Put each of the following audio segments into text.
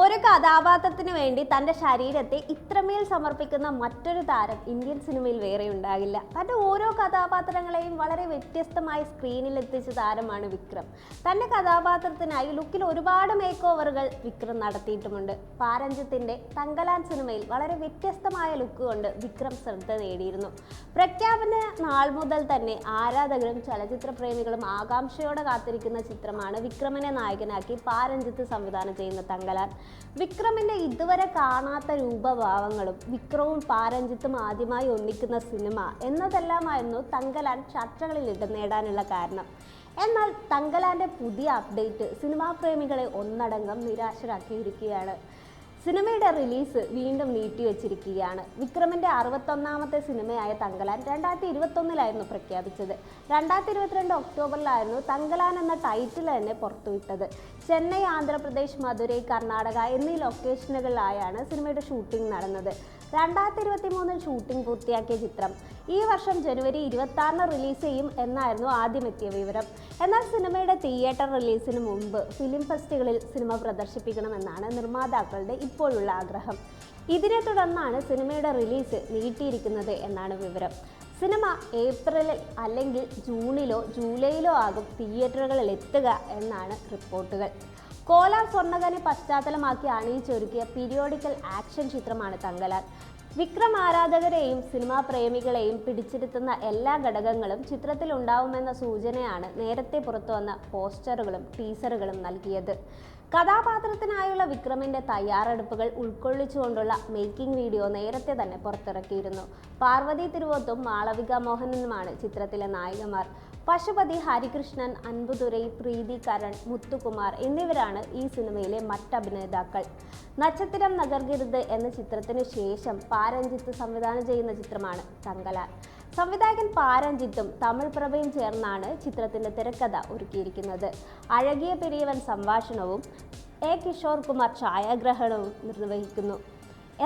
ഒരു കഥാപാത്രത്തിന് വേണ്ടി തന്റെ ശരീരത്തെ ഇത്രമേൽ സമർപ്പിക്കുന്ന മറ്റൊരു താരം ഇന്ത്യൻ സിനിമയിൽ വേറെ ഉണ്ടാകില്ല. തന്റെ ഓരോ കഥാപാത്രങ്ങളെയും വളരെ വ്യത്യസ്തമായി സ്ക്രീനിൽ എത്തിച്ച താരമാണ് വിക്രം. തന്റെ കഥാപാത്രത്തിനായി ലുക്കിൽ ഒരുപാട് മേക്ക് ഓവറുകൾ വിക്രം നടത്തിയിട്ടുമുണ്ട്. പാരഞ്ചത്തിന്റെ തങ്കലാൻ സിനിമയിൽ വളരെ വ്യത്യസ്തമായ ലുക്ക് കൊണ്ട് വിക്രം ശ്രദ്ധ നേടിയിരുന്നു. പ്രഖ്യാപന നാൾ മുതൽ തന്നെ ആരാധകരും ചലച്ചിത്ര പ്രേമികളും ആകാംക്ഷയോടെ കാത്തിരിക്കുന്ന ചിത്രമാണ് വിക്രമനെ നായകനാക്കി പാരഞ്ചത്ത് സംവിധാനം ചെയ്യുന്ന തങ്കലാൻ. വിക്രമിന്റെ ഇതുവരെ കാണാത്ത രൂപഭാവങ്ങളും വിക്രവും പാരഞ്ജിത്തും ആദ്യമായി ഒന്നിക്കുന്ന സിനിമ എന്നതെല്ലാമായിരുന്നു തങ്കലാൻ ചർച്ചകളിൽ ഇടം നേടാനുള്ള കാരണം. എന്നാൽ തങ്കലാന്റെ പുതിയ അപ്ഡേറ്റ് സിനിമാ പ്രേമികളെ ഒന്നടങ്കം നിരാശരാക്കിയിരിക്കുകയാണ്. സിനിമയുടെ റിലീസ് വീണ്ടും നീട്ടിവെച്ചിരിക്കുകയാണ് വിക്രമിന്റെ അറുപത്തൊന്നാമത്തെ സിനിമയായ തങ്കലാൻ രണ്ടായിരത്തി ഇരുപത്തൊന്നിലായിരുന്നു പ്രഖ്യാപിച്ചത്. രണ്ടായിരത്തി ഇരുപത്തിരണ്ട് ഒക്ടോബറിലായിരുന്നു തങ്കലാൻ എന്ന ടൈറ്റിൽ തന്നെ പുറത്തുവിട്ടത്. ചെന്നൈ ആന്ധ്രാപ്രദേശ് മധുരൈ കർണാടക എന്നീ ലൊക്കേഷനുകളിലായാണ് സിനിമയുടെ ഷൂട്ടിംഗ് നടന്നത്. രണ്ടായിരത്തി ഇരുപത്തി മൂന്നിൽ ഷൂട്ടിംഗ് പൂർത്തിയാക്കിയ ചിത്രം ഈ വർഷം ജനുവരി ഇരുപത്തി റിലീസ് ചെയ്യും എന്നായിരുന്നു ആദ്യം എത്തിയ വിവരം. എന്നാൽ സിനിമയുടെ തിയേറ്റർ റിലീസിന് മുമ്പ് ഫിലിം ഫെസ്റ്റുകളിൽ സിനിമ പ്രദർശിപ്പിക്കണമെന്നാണ് നിർമ്മാതാക്കളുടെ ഇപ്പോഴുള്ള ആഗ്രഹം. ഇതിനെ തുടർന്നാണ് സിനിമയുടെ റിലീസ് നീട്ടിയിരിക്കുന്നത് എന്നാണ് വിവരം. സിനിമ ഏപ്രിലിൽ അല്ലെങ്കിൽ ജൂണിലോ ജൂലൈയിലോ ആകും തിയേറ്ററുകളിൽ എത്തുക എന്നാണ് റിപ്പോർട്ടുകൾ. കോലാർ സ്വർണകനെ പശ്ചാത്തലമാക്കി അണിയിച്ചൊരുക്കിയ പീരിയോഡിക്കൽ ആക്ഷൻ ചിത്രമാണ് തങ്കലാൻ വിക്രം ആരാധകരെയും സിനിമാ പ്രേമികളെയും പിടിച്ചിരുത്തുന്ന എല്ലാ ഘടകങ്ങളും ചിത്രത്തിൽ ഉണ്ടാവുമെന്ന സൂചനയാണ് നേരത്തെ പുറത്തുവന്ന പോസ്റ്ററുകളും ടീസറുകളും നൽകിയത്. കഥാപാത്രത്തിനായുള്ള വിക്രമിന്റെ തയ്യാറെടുപ്പുകൾ ഉൾക്കൊള്ളിച്ചുകൊണ്ടുള്ള മേക്കിംഗ് വീഡിയോ നേരത്തെ തന്നെ പുറത്തിറക്കിയിരുന്നു. പാർവതി തിരുവോത്തും മാളവിക മോഹനനുമാണ് ചിത്രത്തിലെ നായികമാർ പശുപതി ഹരികൃഷ്ണൻ അൻപുതുരൈ പ്രീതി കരൺ മുത്തുകുമാർ എന്നിവരാണ് ഈ സിനിമയിലെ മറ്റഭിനേതാക്കൾ. നക്ഷത്രം നഗർഗിരുത് എന്ന ചിത്രത്തിന് ശേഷം പാരഞ്ജിത്ത് സംവിധാനം ചെയ്യുന്ന ചിത്രമാണ് തങ്കലാൻ സംവിധായകൻ പാരഞ്ജിത്തും തമിഴ് പ്രഭയും ചേർന്നാണ് ചിത്രത്തിന്റെ തിരക്കഥ ഒരുക്കിയിരിക്കുന്നത്. അഴകിയ പെരിയവൻ സംഭാഷണവും എ കിഷോർ കുമാർ ഛായാഗ്രഹണവും നിർവഹിക്കുന്നു.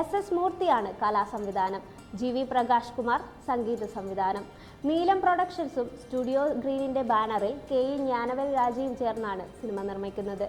എസ് എസ് മൂർത്തിയാണ് കലാസംവിധാനം. ജി വി പ്രകാശ് കുമാർ സംഗീത സംവിധാനം. നീലം പ്രൊഡക്ഷൻസും സ്റ്റുഡിയോ ഗ്രീനിന്റെ ബാനറിൽ കെ ഇ ജ്ഞാനവേൽ രാജയും ചേർന്നാണ് സിനിമ നിർമ്മിക്കുന്നത്.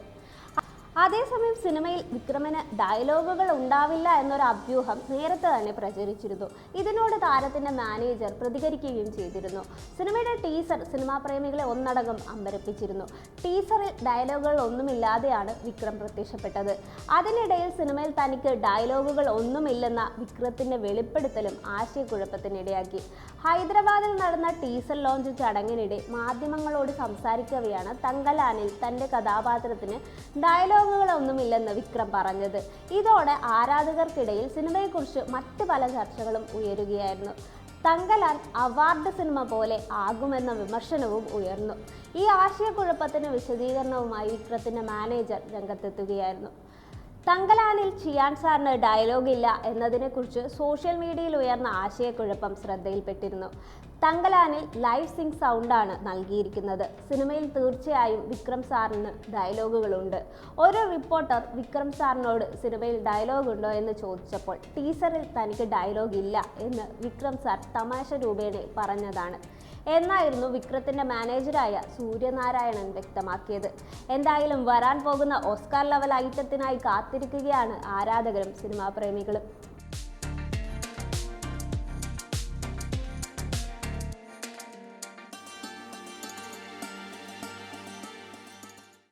അതേസമയം സിനിമയിൽ വിക്രമന് ഡയലോഗുകൾ ഉണ്ടാവില്ല എന്നൊരു അഭ്യൂഹം നേരത്തെ തന്നെ പ്രചരിച്ചിരുന്നു. ഇതിനോട് താരത്തിന്റെ മാനേജർ പ്രതികരിക്കുകയും ചെയ്തിരുന്നു. സിനിമയുടെ ടീസർ സിനിമാ പ്രേമികളെ ഒന്നടങ്കം അമ്പരപ്പിച്ചിരുന്നു. ടീസറിൽ ഡയലോഗുകൾ ഒന്നുമില്ലാതെയാണ് വിക്രം പ്രത്യക്ഷപ്പെട്ടത്. അതിനിടയിൽ സിനിമയിൽ തനിക്ക് ഡയലോഗുകൾ ഒന്നുമില്ലെന്ന വിക്രത്തിന്റെ വെളിപ്പെടുത്തലും ആശയക്കുഴപ്പത്തിനിടയാക്കി. ഹൈദരാബാദിൽ നടന്ന ടീസർ ലോഞ്ച് ചടങ്ങിനിടെ മാധ്യമങ്ങളോട് സംസാരിക്കവെയാണ് തങ്കലാനിൽ തന്റെ കഥാപാത്രത്തിന് ഡയലോഗുകളൊന്നുമില്ലെന്ന് വിക്രം പറഞ്ഞത്. ഇതോടെ ആരാധകർക്കിടയിൽ സിനിമയെക്കുറിച്ച് മറ്റ് പല ചർച്ചകളും ഉയരുകയായിരുന്നു. തങ്കലാൽ അവാർഡ് സിനിമ പോലെ ആകുമെന്ന വിമർശനവും ഉയർന്നു. ഈ ആശയക്കുഴപ്പത്തിന് വിശദീകരണവുമായി വിക്രത്തിന്റെ മാനേജർ രംഗത്തെത്തുകയായിരുന്നു. തങ്കലാനിൽ ചിയാൻ സാറിന് ഡയലോഗ് ഇല്ല എന്നതിനെക്കുറിച്ച് സോഷ്യൽ മീഡിയയിൽ ഉയർന്ന ആശയക്കുഴപ്പം ശ്രദ്ധയിൽപ്പെട്ടിരുന്നു. തങ്കലാനിൽ ലൈവ് സിംഗ് സൗണ്ടാണ് നൽകിയിരിക്കുന്നത്. സിനിമയിൽ തീർച്ചയായും വിക്രം സാറിന് ഡയലോഗുകളുണ്ട്. ഒരു റിപ്പോർട്ടർ വിക്രം സാറിനോട് സിനിമയിൽ ഡയലോഗ് ഉണ്ടോ എന്ന് ചോദിച്ചപ്പോൾ ടീസറിൽ തനിക്ക് ഡയലോഗ് ഇല്ല എന്ന് വിക്രം സാർ തമാശ രൂപേണ പറഞ്ഞതാണ്. എന്നായിരുന്നു വിക്രത്തിന്റെ മാനേജരായ സൂര്യനാരായണൻ വ്യക്തമാക്കിയത്. എന്തായാലും വരാൻ പോകുന്ന ഓസ്കാർ ലെവൽ ഐറ്റത്തിനായി കാത്തിരിക്കുകയാണ് ആരാധകരും സിനിമാ പ്രേമികളും.